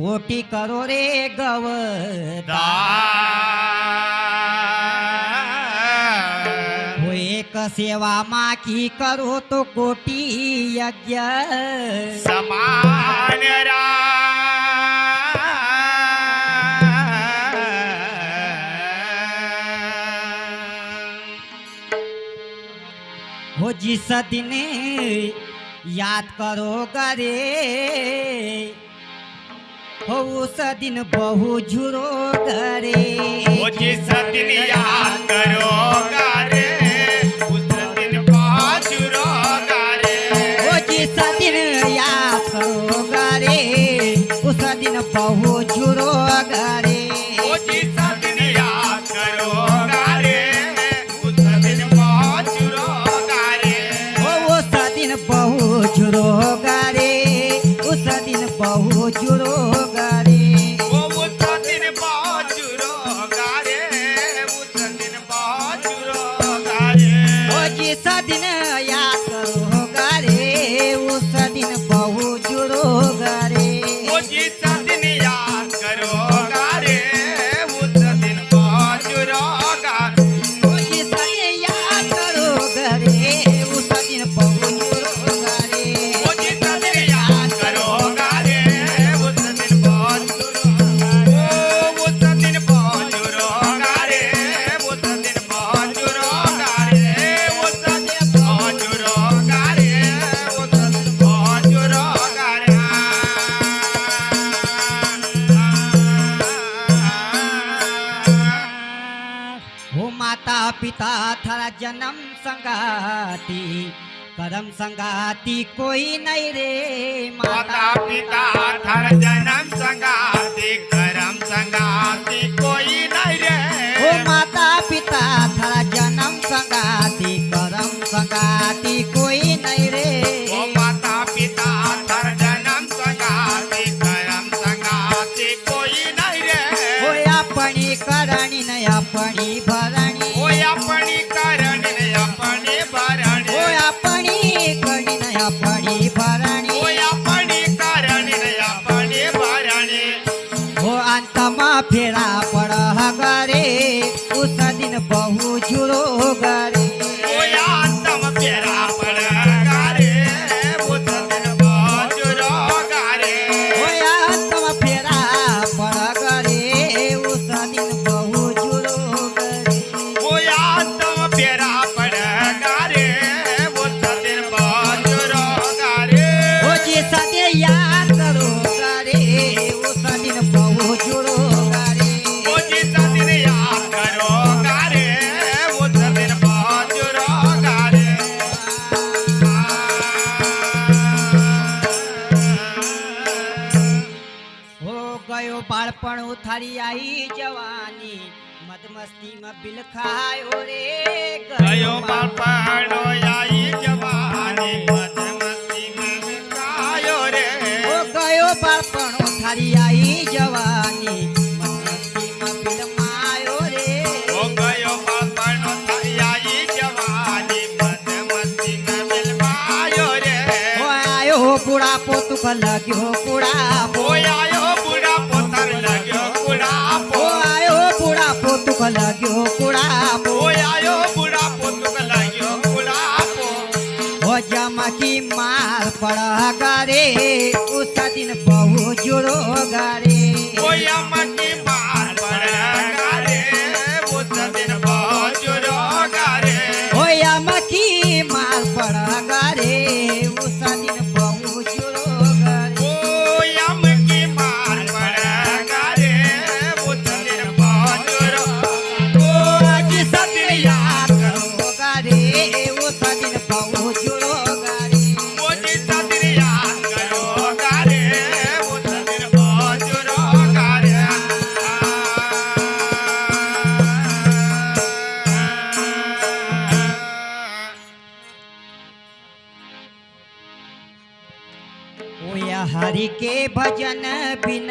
कोटी करो रे एक सेवा माकी करो तो कोटी यज्ञ। समान रा। हो जिस दिन याद करो गरे। हो उस दिन बहु झुरो गरे वो जिस दिन याद करोगा रे उस दिन पाँच रोगा रे हो जिस दिन याद करो गरे माता पिता थारा जन्म संगाती करम संगाती कोई नहीं रे माता पिता थर जन्म संगाती करम संगाती कोई नहीं रे। हो माता पिता थारा जन्म संगाती करम संगाती कोई नहीं रे। ओ माता पिता थर जन्म संगाती करम संगाती कोई नहीं रे। हो अपनी करणी न अपनी ફેરા પડ ગરે ઉસ દિન બહુ જુરો ગરે उथारी आई जवानी मदमस्ती में बिल खायो रे गयो बापड़ो आई जवानी मदमस्ती में गायो रे गयो बाळपण उथारी आई जवानी मदमस्ती में बिल मायो रे ओ गयो बापड़ो आई जवानी मदमस्ती में मिलवायो रे आयो बुढ़ापो तुक लग्यो લાગ્યો કુડાપો આયો બુડાપો તુક લાગ્યો કુડાપો હો જામાકી માલ પડા ગારે ઉસા દિન બહુ જોરો ગારે. ઓયા हरि के भजन बिन।